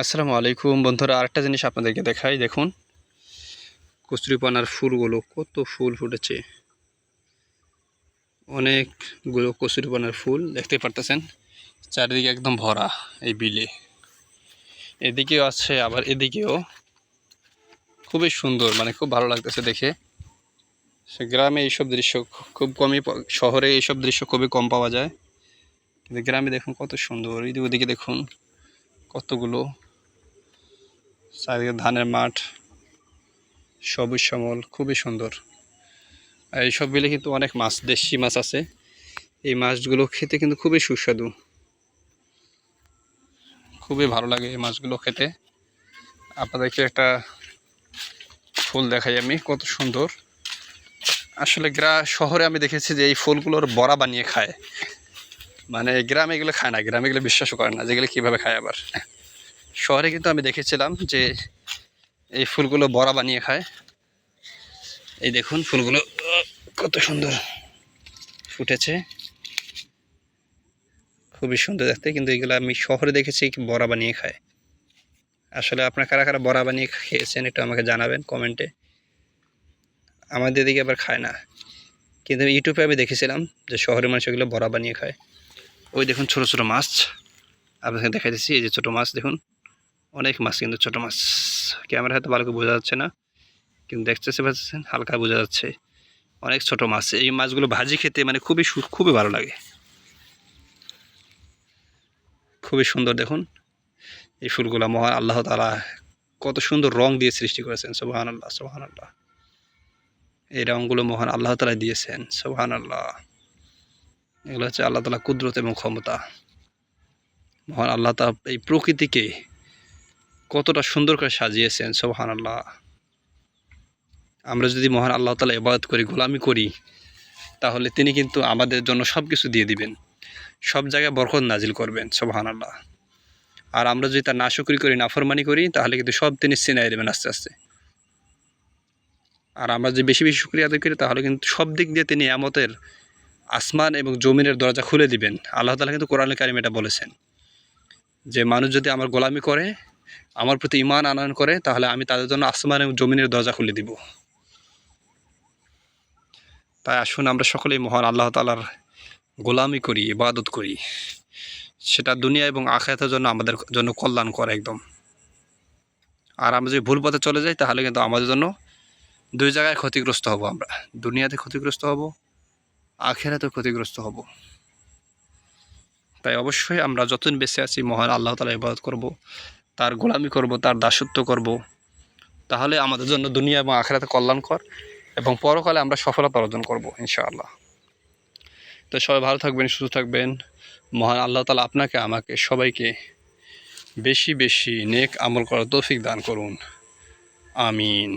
আসসালামু আলাইকুম। বন্ধুরা, আরেকটা জিনিস আপনাদেরকে দেখাই, দেখুন। কচুরিপানার ফুলগুলো কত ফুল ফুটেছে। অনেকগুলো কচুরিপানার ফুল দেখতে পারতেছেন। চারিদিকে একদম ভরা এই বিলে। এদিকেও আছে, আবার এদিকেও। খুবই সুন্দর মানে খুব ভালো লাগতেছে দেখে। গ্রামে এইসব দৃশ্য খুব কমই শহরে এইসব দৃশ্য খুবই কম পাওয়া যায়। কিন্তু গ্রামে দেখুন কত সুন্দর এদিকে ওদিকে দেখুন কতগুলো চারিদিকে ধানের মাঠ, সবুজ শ্যামল খুবই সুন্দর। আর এইসব বিলে কিন্তু অনেক মাছ, দেশি মাছ আছে। এই মাছগুলো খেতে কিন্তু খুবই সুস্বাদু। খুবই ভালো লাগে এই মাছগুলো খেতে। আপনাদেরকে একটা ফুল দেখাই আমি, কত সুন্দর। আসলে গ্রা, শহরে আমি দেখেছি যে এই ফুলগুলোর বড়া বানিয়ে খায়। মানে গ্রামে এগুলো খায় না, গ্রামে এগুলো বিশ্বাসও করে না যেগুলো কীভাবে খায় আবার। শহরে কিন্তু আমি দেখেছিলাম যে এই ফুলগুলো বড়া বানিয়ে খায়। এই দেখুন ফুলগুলো, কত সুন্দর ফুটেছে। খুবই সুন্দর দেখতে, কিন্তু এগুলো আমি শহরে দেখেছি বড়া বানিয়ে খায়। আসলে আপনার কারা কারা বড়া বানিয়ে খেয়েছেন একটু আমাকে জানাবেন কমেন্টে। আমাদের দিকে আবার খায় না। কিন্তু ইউটিউবে আমি দেখেছিলাম যে শহরের মানুষ এগুলো বড়া বানিয়ে খায়। ওই দেখুন ছোট ছোট মাছ আপনাকে দেখাই দিচ্ছি, এই যে ছোটো মাছ দেখুন। অনেক মাছ, কিন্তু ছোট মাছ। ক্যামেরা হয়তো ভালো করে বোঝা যাচ্ছে না, কিন্তু দেখতেছে পাচ্ছেন হালকা বোঝা যাচ্ছে। অনেক ছোট মাছ। এই মাছগুলো ভাজি খেতে মানে খুবই খুবই ভালো লাগে। খুবই সুন্দর, দেখুন। এই ফুলগুলো মহান আল্লাহ তালা কত সুন্দর রং দিয়ে সৃষ্টি করেছেন সোহান আল্লাহ সোহান আল্লাহ এই রঙগুলো মহান আল্লাহ তালা দিয়েছেন সোহান আল্লাহ এগুলো হচ্ছে আল্লাহ তালা কুদরত এবং ক্ষমতা। মহান আল্লাহ তালা এই প্রকৃতিকে কতটা সুন্দর করে সাজিয়েছেন সোহান আল্লাহ আমরা যদি মহান আল্লাহ তালা ইবাদত করি, গোলামি করি, তাহলে তিনি কিন্তু আমাদের জন্য সব কিছু দিয়ে দিবেন। সব জায়গায় বরকত নাজিল করবেন সোহান আল্লাহ আর আমরা যদি তার নাশকরি করি, নাফরমানি করি, তাহলে কিন্তু সব তিনি সিনাই দেবেন আস্তে আস্তে। আর আমরা যদি বেশি বেশি শুক্রিয়া আদায় করি, তাহলে কিন্তু সব দিক দিয়ে তিনি আমতের আসমান এবং জমিনের দরজা খুলে দিবেন। আল্লাহ তালা কিন্তু কোরআন কারিম এটা বলেছেন যে, মানুষ যদি আমার গোলামি করে আমার প্রতি ইমান আনয়ন করে, তাহলে আমি তাদের জন্য আসমান এবং জমিনের দরজা খুলে দিব। তাই আসুন আমরা সকলেই মহান আল্লাহ তালার গোলামি করি, ইবাদত করি। সেটা দুনিয়া এবং আখায়াতের জন্য আমাদের জন্য কল্যাণ করে একদম। আর আমরা যদি ভুল পথে চলে যাই, তাহলে কিন্তু আমাদের জন্য দুই জায়গায় ক্ষতিগ্রস্ত হব আমরা। দুনিয়াতে ক্ষতিগ্রস্ত হব, আখেরাতে ক্ষতিগ্রস্ত হব। তাই অবশ্যই আমরা যতদিন বেঁচে আছি, মহান আল্লাহ তালা ইবাদত করব। তার গোলামি করব, তার দাসত্ব করব, তাহলে আমাদের জন্য দুনিয়া এবং আখেরাতে কল্যাণ কর এবং পরকালে আমরা সফলতা অর্জন করব, ইনশাআল্লাহ। তো সবাই ভালো থাকবেন, সুস্থ থাকবেন। মহান আল্লাহ তালা আপনাকে, আমাকে সবাইকে বেশি বেশি নেক আমল করার তৌফিক দান করুন। আমিন।